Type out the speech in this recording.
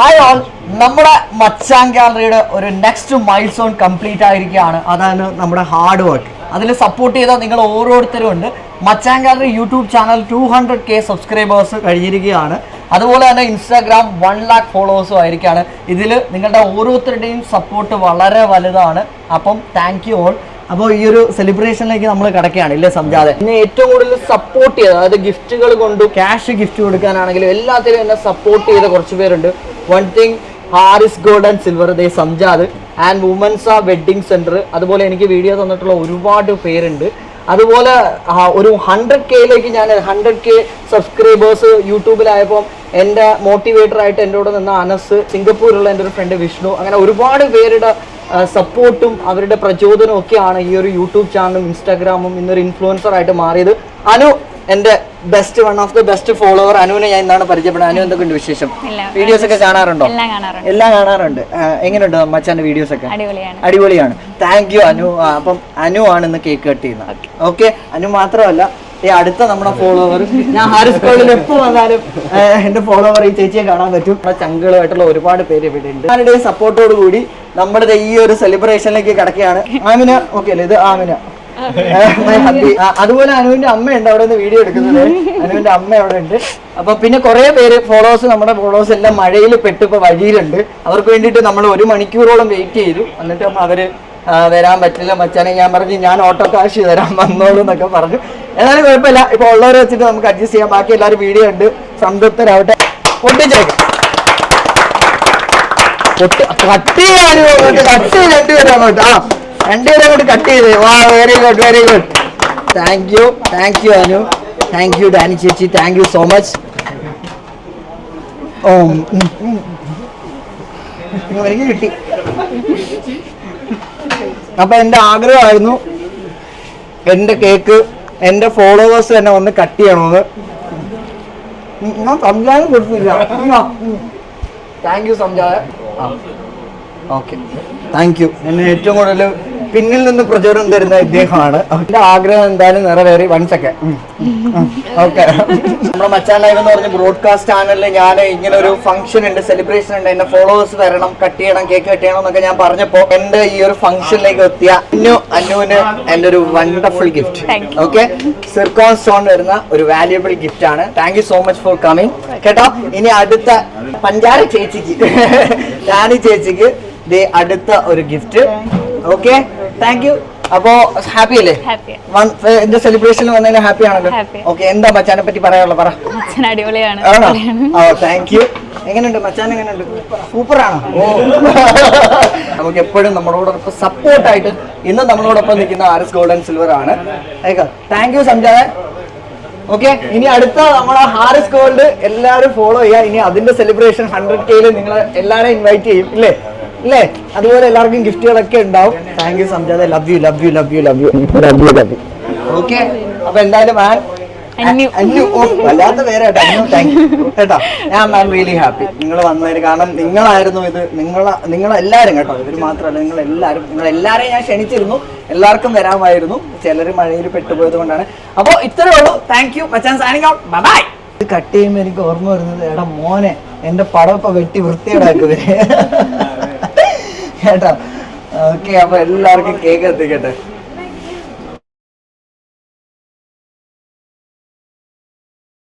Hi all നമ്മുടെ മച്ചാൻ ഗാലറിയുടെ ഒരു next mile zone complete ആയിരിക്കുകയാണ്. അതാണ് നമ്മുടെ ഹാർഡ് വർക്ക് അതിൽ സപ്പോർട്ട് ചെയ്ത നിങ്ങൾ ഓരോരുത്തരും ഉണ്ട്. Machan gallery YouTube channel two hundred K subscribers കഴിഞ്ഞിരിക്കുകയാണ്. അതുപോലെ തന്നെ ഇൻസ്റ്റാഗ്രാം വൺ ലാക്ക് ഫോളോവേഴ്സും ആയിരിക്കുകയാണ്. ഇതിൽ നിങ്ങളുടെ ഓരോരുത്തരുടെയും സപ്പോർട്ട് വളരെ വലുതാണ്. അപ്പം താങ്ക് യു ഓൾ അപ്പോൾ ഈ ഒരു സെലിബ്രേഷനിലേക്ക് നമ്മൾ കിടക്കുകയാണ്. ഇല്ലേ സംജാതെ? പിന്നെ ഏറ്റവും കൂടുതൽ സപ്പോർട്ട് ചെയ്ത് അതായത് ഗിഫ്റ്റുകൾ കൊണ്ട് ക്യാഷ് ഗിഫ്റ്റ് കൊടുക്കാനാണെങ്കിലും എല്ലാത്തിലും എന്നെ സപ്പോർട്ട് ചെയ്ത കുറച്ച് പേരുണ്ട്. One thing Haris gold and silver they Samjad and women's ആ വെഡിങ് സെന്റർ അതുപോലെ എനിക്ക് വീഡിയോ തന്നിട്ടുള്ള ഒരുപാട് പേരുണ്ട്. അതുപോലെ ഒരു ഹൺഡ്രഡ് കെയിലേക്ക് ഞാൻ ഹൺഡ്രഡ് കെ സബ്സ്ക്രൈബേഴ്സ് യൂട്യൂബിലായപ്പോൾ എന്റെ മോട്ടിവേറ്റർ ആയിട്ട് എന്റെ കൂടെ നിന്ന അനസ് സിംഗപ്പൂരിലുള്ള എന്റെ ഒരു ഫ്രണ്ട് വിഷ്ണു അങ്ങനെ ഒരുപാട് പേരുടെ സപ്പോർട്ടും അവരുടെ പ്രചോദനവും ഒക്കെയാണ് ഈ ഒരു യൂട്യൂബ് ചാനലും ഇൻസ്റ്റാഗ്രാമും ഇന്നൊരു ഇൻഫ്ലുവൻസർ ആയിട്ട് മാറിയത്. അനു എന്റെ best one of the best follower അനുവിനെ ഞാൻ ഇന്നാണ് പരിചയപ്പെടുന്നത്. അനു എന്തൊക്കെയുണ്ട് വിശേഷം? വീഡിയോസ് ഒക്കെ കാണാറുണ്ടോ? എല്ലാം കാണാറുണ്ട്. എങ്ങനെയുണ്ട് മച്ചാന്റെ വീഡിയോസ് ഒക്കെ? അടിപൊളിയാണ്. Thank you Anu. അപ്പം അനു ആണ് ഇന്ന് കേക്ക് കട്ട് ചെയ്യുന്നത്. ഓക്കെ അനു മാത്രമല്ല ഈ അടുത്ത നമ്മുടെ ഫോളോവർ ഞാൻ ഹാരിസ് കോളിൽ എപ്പോ വന്നാലും എന്റെ ഫോളോവർ ഈ ചേച്ചിയെ കാണാൻ പറ്റും. നമ്മുടെ ചങ്കുകളായിട്ടുള്ള ഒരുപാട് പേര് ഇവിടെ ഉണ്ട്. അവരുടെ സപ്പോർട്ടോട് കൂടി നമ്മുടെ ഈ ഒരു സെലിബ്രേഷനിലേക്ക് കിടക്കുകയാണ്. ആമിന ഓക്കെ അല്ലേ? ഇത് ആമിന. അതുപോലെ അനുവിന്റെ അമ്മയുണ്ട് അവിടെ നിന്ന് വീഡിയോ എടുക്കുന്നത്. അനുവിന്റെ അമ്മ അവിടെ ഉണ്ട്. അപ്പൊ പിന്നെ കുറെ പേര് ഫോളോവേഴ്സ് നമ്മുടെ ഫോളോവേഴ്സ് എല്ലാം മഴയിൽ പെട്ട് ഇപ്പൊ വഴിയിലുണ്ട്. അവർക്ക് വേണ്ടിട്ട് നമ്മൾ ഒരു മണിക്കൂറോളം വെയിറ്റ് ചെയ്തു. എന്നിട്ട് അവർ വരാൻ പറ്റില്ല മച്ചാനെ. ഞാൻ പറഞ്ഞു ഞാൻ ഓട്ടോ കാശ് തരാൻ വന്നോളൂ എന്നൊക്കെ പറഞ്ഞു. എന്നാലും കുഴപ്പമില്ല. ഇപ്പൊ ഉള്ളവരെ വെച്ചിട്ട് നമുക്ക് അഡ്ജസ്റ്റ് ചെയ്യാം. ബാക്കി എല്ലാവരും വീഡിയോ ഉണ്ട്. സംതൃപ്തരാവട്ടെ. പൊട്ടിച്ചേക്കാം. പൊട്ടി കട്ട് ചെയ്യാനും കട്ട് ചെയ്ത് ആ രണ്ടുപേരും അങ്ങോട്ട് കട്ട് ചെയ്ത്. വാ very good very good thank you thank you Anu. Thank you Dani ചേച്ചി. താങ്ക് യു സോ മച്ച് ഓ. എനിക്ക് കിട്ടി. അപ്പൊ എന്റെ ആഗ്രഹമായിരുന്നു. എന്റെ കേക്ക് എന്റെ ഫോളോവേഴ്സ് തന്നെ വന്ന് കട്ട് ചെയ്യണമെന്ന് ഞാൻ സംജാനം കൊടുത്തില്ല. Thank you Samjaya. Okay. Thank you എന്നെ ഏറ്റവും കൂടുതൽ പിന്നിൽ നിന്ന് പ്രചോദനം തരുന്ന ഇദ്ദേഹമാണ്. എന്റെ ആഗ്രഹം എന്തായാലും നിറവേറി വൺ സെക്കൻഡ് ഓക്കെ. നമ്മുടെ മച്ചാൻ ലൈവ് എന്ന് പറഞ്ഞ ബ്രോഡ്കാസ്റ്റ് ചാനലിൽ ഞാൻ ഇങ്ങനെ ഒരു ഫംഗ്ഷൻ ഉണ്ട് സെലിബ്രേഷൻ ഉണ്ട്. എന്റെ ഫോളോവേഴ്സ് തരണം കട്ട് ചെയ്യണം കേക്ക് കട്ട് ചെയ്യണം എന്നൊക്കെ ഞാൻ പറഞ്ഞപ്പോ എന്റെ ഈ ഒരു ഫംഗ്ഷനിലേക്ക് എത്തിയ അന്നു അന്നുവിന് എന്റെ ഒരു wonderful gift. Okay? Zircon stone വരുന്ന ഒരു വാല്യുബിൾ ഗിഫ്റ്റ് ആണ്. Thank you so much for coming കേട്ടോ? ഇനി അടുത്ത പഞ്ചാര ചേച്ചിക്ക്. റാണി ചേച്ചിക്ക് ദേ അടുത്ത ഒരു ഗിഫ്റ്റ് ഓക്കെ? താങ്ക് യു അപ്പോ ഹാപ്പി അല്ലേ? ഹാപ്പി വൺ- ഏ, എന്റെ സെലിബ്രേഷനിൽ വന്നതിന് ഹാപ്പി ആണല്ലോ. Happy. ഓക്കെ എന്താ മച്ചാനെ പറ്റി പറയാനുള്ള പറ. അടിപൊളിയാണ്. ഓ താങ്ക് യു എങ്ങനെയുണ്ട്? മച്ചാൻ എങ്ങനെയുണ്ട്? സൂപ്പർ ആണോ? ഓ. നമുക്ക് എപ്പോഴും നമ്മളോടൊപ്പം സപ്പോർട്ടായിട്ട് ഇന്ന് നമ്മളോടൊപ്പം നിൽക്കുന്ന ആർഎസ് ഗോൾഡ് ആൻഡ് സിൽവർ ആണ് താങ്ക് യു സംജായ ഓക്കെ ഇനി അടുത്ത നമ്മളെ ഹാരിസ് ഗോൾഡ് എല്ലാവരും ഫോളോ ചെയ്യുക. ഇനി അതിന്റെ സെലിബ്രേഷൻ ഹൺഡ്രഡ് കെയിൽ നിങ്ങൾ എല്ലാവരെയും ഇൻവൈറ്റ് ചെയ്യും ഇല്ലേ? ഇല്ലേ അതുപോലെ എല്ലാവർക്കും ഗിഫ്റ്റുകളൊക്കെ ഉണ്ടാവും. Thank you Samjatha love you love you love you love you love you love you okay അപ്പൊ എന്തായാലും മാം വല്ലാത്ത പേര് കേട്ടോ? ഞാൻ മാം റിയലി ഹാപ്പി നിങ്ങൾ വന്നതിന് കാരണം നിങ്ങളായിരുന്നു ഇത്. നിങ്ങൾ നിങ്ങളെല്ലാരും കേട്ടോ. ഇവർ മാത്രമല്ല നിങ്ങൾ എല്ലാവരും നിങ്ങൾ എല്ലാവരെയും ഞാൻ ക്ഷണിച്ചിരുന്നു. എല്ലാവർക്കും വരാമായിരുന്നു. ചിലർ മഴയിൽ പെട്ടുപോയത് കൊണ്ടാണ്. അപ്പോൾ ഇത്രേ ഉള്ളൂ. താങ്ക് യു മച്ചാൻ സാനിങ് ഔട്ട് ബൈ ഇത് കട്ട് ചെയ്യുമ്പോൾ എനിക്ക് ഓർമ്മ വരുന്നത് എടാ മോനെ എന്റെ പടം ഇപ്പൊ വെട്ടി വൃത്തിയേടാക്കുവേ കേട്ടോ. ഓക്കെ അപ്പൊ എല്ലാവർക്കും കേക്ക് എത്തിക്കട്ടെ.